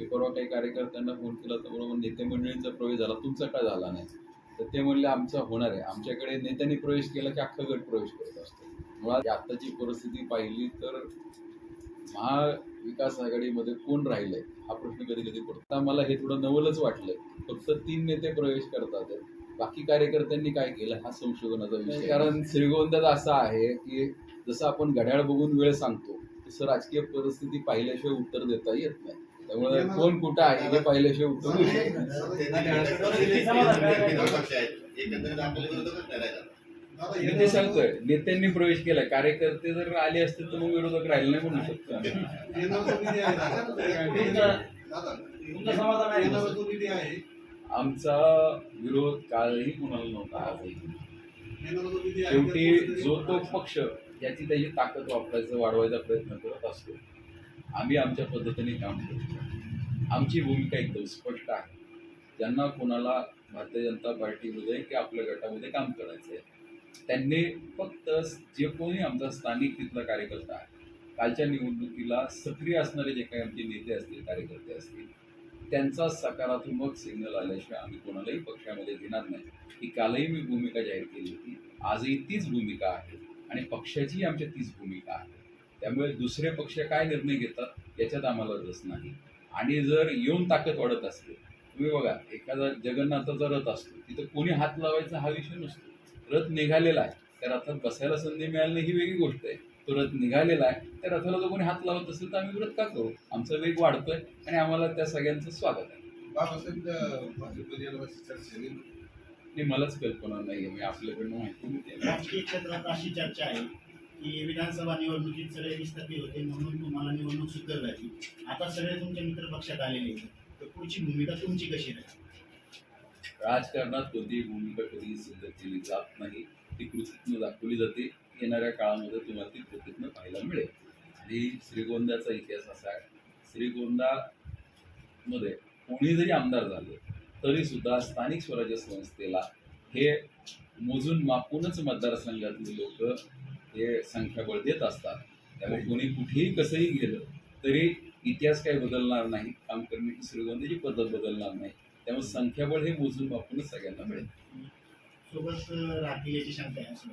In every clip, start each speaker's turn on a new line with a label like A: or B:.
A: मी परवा काही कार्यकर्त्यांना फोन केला तर बरोबर नेते मंडळींचा प्रवेश झाला तुमचा का झाला नाही? तर ते म्हणले आमचा होणार आहे. आमच्याकडे नेत्यांनी प्रवेश केला की अख्खा गट प्रवेश करत असतो. मुळात आत्ताची परिस्थिती पाहिली तर महाविकास आघाडीमध्ये कोण राहिलंय हा प्रश्न कधी कधी पडतो. मला हे थोडं नवलच वाटलंय. फक्त तीन नेते प्रवेश करतात. बाकी कार्यकर्त्यांनी काय केलं हा संशोधनाचा विषय कारण श्रीगोंद्यात असा आहे की जसं आपण घड्याळ बघून वेळ सांगतो तसं राजकीय परिस्थिती पाहिल्याशिवाय उत्तर देता येत नाही. त्यामुळे कोण कुठं आहे हे पाहिल्याशिवाय उत्तर ते सांगतोय नेत्यांनी प्रवेश केलाय. कार्यकर्ते जर आले असते तर मग विरोधक राहिले नाही म्हणू शकतो. आमचा विरोध कालही कुणाला नव्हता आजही शेवटी जो तो पक्ष याची त्याची ताकद वापरायचं वाढवायचा प्रयत्न करत असतो. आम्ही आमच्या पद्धतीने काम करतो. आमची भूमिका एकदम स्पष्ट आहे. ज्यांना कोणाला भारतीय जनता पार्टीमध्ये किंवा आपल्या गटामध्ये काम करायचं आहे त्यांनी फक्त जे कोणी आमचा स्थानिक तिथला कार्यकर्ता आहे कालच्या निवडणुकीला सक्रिय असणारे जे काही आमचे नेते असतील कार्यकर्ते असतील त्यांचा सकारात्मक सिग्नल आल्याशिवाय आम्ही कोणालाही पक्षामध्ये घेणार नाही. ही कालही मी भूमिका जाहीर केली होती. आजही तीच भूमिका आहे आणि पक्षाची आमच्या तीच भूमिका आहे. त्यामुळे दुसरे पक्ष काय निर्णय घेतात याच्यात आम्हाला रस नाही. आणि जर येऊन ताकद वाढत असते तुम्ही बघा एखादा जगन्नाथाचा रथ असतो तिथं कोणी हात लावायचा हा विषय नसतो. रथ निघालेला आहे त्या रथात बसायला संधी मिळाली नाही ही वेगळी गोष्ट आहे. तो रथ निघालेला आहे त्या रथाला जर कोणी हात लावत असेल तर आम्ही विरोध का करू? आमचा वेग वाढतोय आणि आम्हाला त्या सगळ्यांचं स्वागत आहे. मलाच कल्पना नाही आहे मी आपल्याकडनं माहिती
B: राजकीय क्षेत्रात अशी चर्चा आहे की विधानसभा निवडणुकीत सगळे विस्थापित होते म्हणून तुम्हाला निवडणूक सुद्धा झाली आता सगळे तुमच्या मित्र पक्षात आलेले आहेत. तर पुढची भूमिका तुमची कशी राहील?
A: राजकारणात कोणतीही भूमिका कधी सिद्ध केली जात नाही. ती कृतीतनं दाखवली जाते. येणाऱ्या काळामध्ये तुम्हाला ती कृतीतनं पाहायला मिळेल. आणि श्रीगोंद्याचा इतिहास असा आहे. श्रीगोंदामध्ये कोणी जरी आमदार झाले तरी सुद्धा स्थानिक स्वराज्य संस्थेला हे मोजून मापूनच मतदारसंघातले लोक हे संख्याबळ देत असतात. त्यामुळे कोणी कुठेही कसंही गेलं तरी इतिहास काही बदलणार नाही. काम करण्याची श्रीगोंद्याची पद्धत बदलणार नाही. त्यामुळे संख्याबळ हे मोजून वापरूनच सगळ्यांना मिळेल.
B: सोबत शंका आहे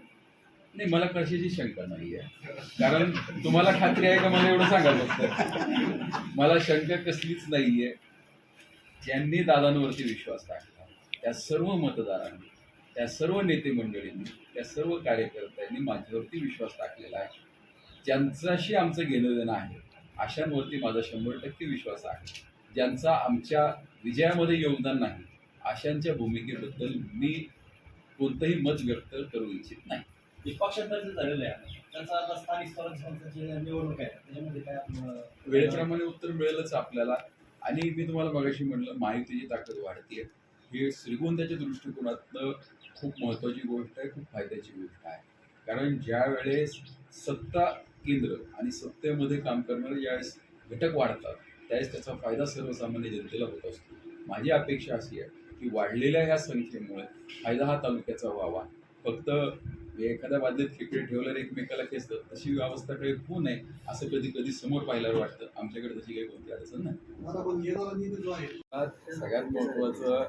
A: नाही मला कशाची शंका नाही आहे. कारण तुम्हाला खात्री आहे का मला एवढं सांगा फक्त? मला शंका कसलीच नाही आहे ज्यांनी दादांवरती विश्वास टाकला त्या सर्व मतदारांनी त्या सर्व नेते मंडळींनी त्या सर्व कार्यकर्त्यांनी माझ्यावरती विश्वास टाकलेला आहे. ज्यांच्याशी आमचं घेणं देणं आहे अशांवरती माझा शंभर टक्के विश्वास आहे. ज्यांचा आमच्या विजयामध्ये योगदान नाही अशांच्या भूमिकेबद्दल मी कोणतंही मत व्यक्त करू इच्छित नाही.
C: जे झालेलं आहे त्यांचा आता स्थानिक स्वराज्य संस्थेची निवडणूक आहे त्याच्यामध्ये काय आपलं
A: वेळेप्रमाणे उत्तर मिळेलच आपल्याला. आणि मी तुम्हाला मगाशी म्हटलं माहितीची ताकद वाढते हे श्रीगोंद्याच्या दृष्टिकोनातनं खूप महत्त्वाची गोष्ट आहे खूप फायद्याची गोष्ट आहे. कारण ज्या वेळेस सत्ता केंद्र आणि सत्तेमध्ये काम करणारे ज्यावेळेस घटक वाढतात त्यावेळेस त्याचा फायदा सर्वसामान्य जनतेला होत असतो. माझी अपेक्षा अशी आहे की वाढलेल्या ह्या संख्येमुळे फायदा हा तालुक्याचा व्हावा. फक्त एखाद्या बादलीत खेकडे ठेवल्यावर एकमेकाला खेचतात तशी व्यवस्था काही होऊ नये असं कधी कधी समोर पाहायला वाटतं. आमच्याकडे तशी काही कोणती अडचण नाही. सगळ्यात महत्वाचं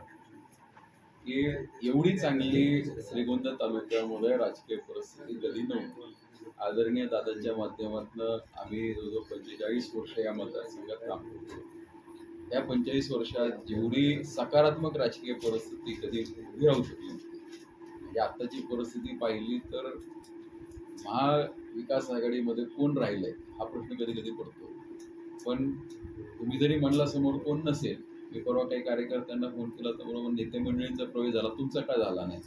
A: की एवढी चांगली श्रीगोंदा तालुक्यामध्ये राजकीय परिस्थिती कधी नव्हती आदरणीय दादांच्या माध्यमातून आम्ही जवळजवळ पंचेचाळीस वर्ष या मतदारसंघात काम करतो. या पंचेचाळीस वर्षात जेवढी सकारात्मक राजकीय परिस्थिती कधी उभी राहू शकली म्हणजे आत्ताची परिस्थिती पाहिली तर महाविकास आघाडीमध्ये कोण राहिलंय हा प्रश्न कधी कधी पडतो. पण तुम्ही जरी म्हणला समोर कोण नसेल मी परवा काही कार्यकर्त्यांना फोन केला तर बरोबर नेते मंडळींचा प्रवेश झाला तुमचा का झाला नाही?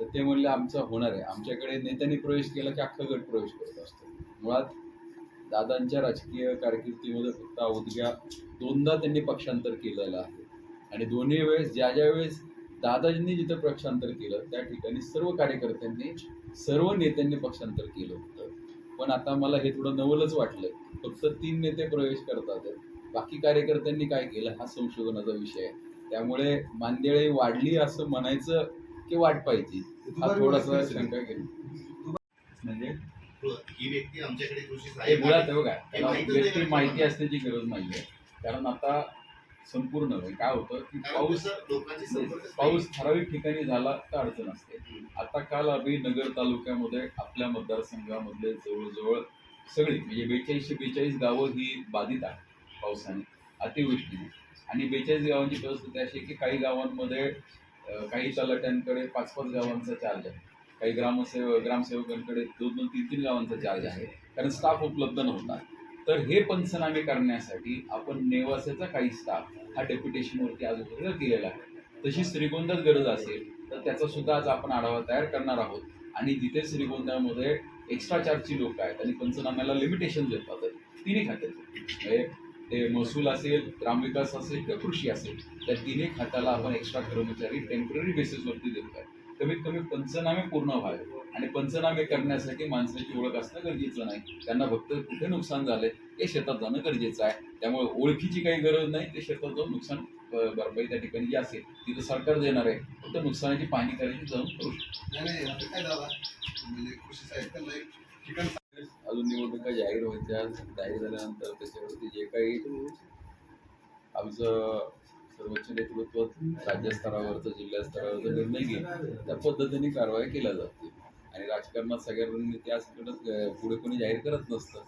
A: तर ते म्हणले आमचा होणार आहे. आमच्याकडे नेत्यांनी प्रवेश केला की अख्खा गट प्रवेश करत असतो. मुळात दादांच्या राजकीय कारकिर्दीमध्ये फक्त अवघ्या दोनदा त्यांनी पक्षांतर केलेलं आहे. आणि दोन्ही वेळेस ज्या ज्या वेळेस दादाजींनी जिथं पक्षांतर केलं त्या ठिकाणी सर्व कार्यकर्त्यांनी सर्व नेत्यांनी पक्षांतर केलं होतं. पण आता मला हे थोडं नवलच वाटलंय. फक्त तीन नेते प्रवेश करतात. बाकी कार्यकर्त्यांनी काय केलं हा संशोधनाचा विषय आहे. त्यामुळे मांदेळी वाढली असं म्हणायचं की वाट पाहिजे हा थोडासा शंका घेईल म्हणजे
D: ही व्यक्ती आमच्याकडे कृषी
A: हे मुळात
D: आहे.
A: हे बघा
D: हे नाही
A: व्यक्ती
D: का
A: माहिती? असण्याची गरज नाहीये. कारण आता संपूर्ण नाही काय होतं की पाऊस पाऊस ठराविक ठिकाणी झाला तर अडचण असते. आता काल आम्ही नगर तालुक्यामध्ये आपल्या मतदारसंघामधले जवळजवळ सगळी म्हणजे बेचाळीसशे बेचाळीस गावं ही बाधित आहेत. पावसाने. अतिवृष्टीने आणि बेचाळीस गावांची परिस्थिती अशी की काही गावांमध्ये काही तलाट्यांकडे पाच पाच गावांचा चार्ज आहे. काही ग्रामसेवक ग्रामसेवकांकडे दोन दोन तीन तीन गावांचा चार्ज आहे. कारण स्टाफ उपलब्ध नव्हता. तर हे पंचनामे करण्यासाठी आपण नेवासेचा काही स्टाफ हा डेप्युटेशनवरती आज उपलब्ध केलेला आहे. तशी श्रीगोंदात गरज असेल तर त्याचा सुद्धा आज आपण आढावा तयार करणार आहोत. आणि जिथे श्रीगोंदामध्ये एक्स्ट्रा चार्जची लोक आहेत आणि पंचनाम्याला लिमिटेशन देतात तिन्ही खात्याचे म्हणजे ते महसूल असेल ग्रामविकास असेल किंवा कृषी असेल त्या तिन्ही खात्याला आपण एक्स्ट्रा कर्मचारी टेंपररी बेसिसवरती देतोय कमीत कमी पंचनामे पूर्ण व्हावे. आणि पंचनामे करण्यासाठी माणसाची ओळख असणं गरजेचं नाही. त्यांना फक्त कुठे नुकसान झालंय हे शेतात जाणं गरजेचं आहे. त्यामुळे ओळखीची काही गरज नाही ते शेतात जाऊन नुकसान भरपाई त्या ठिकाणी जी असेल तिथं सरकार देणार आहे. फक्त नुकसानाची पाहणी करायची जाऊन करू शकतो. अजून निवडणुका जाहीर व्हायच्या जाहीर झाल्यानंतर त्याच्यावरती जे काही आमचं सर्वोच्च नेतृत्व राज्यस्तरावरचं जिल्हा स्तरावरचा निर्णय घेईल त्या पद्धतीने कारवाई केल्या जाते. आणि राजकारणात सगळ्यांनी रणनीती पुढे कोणी जाहीर करत नसतं.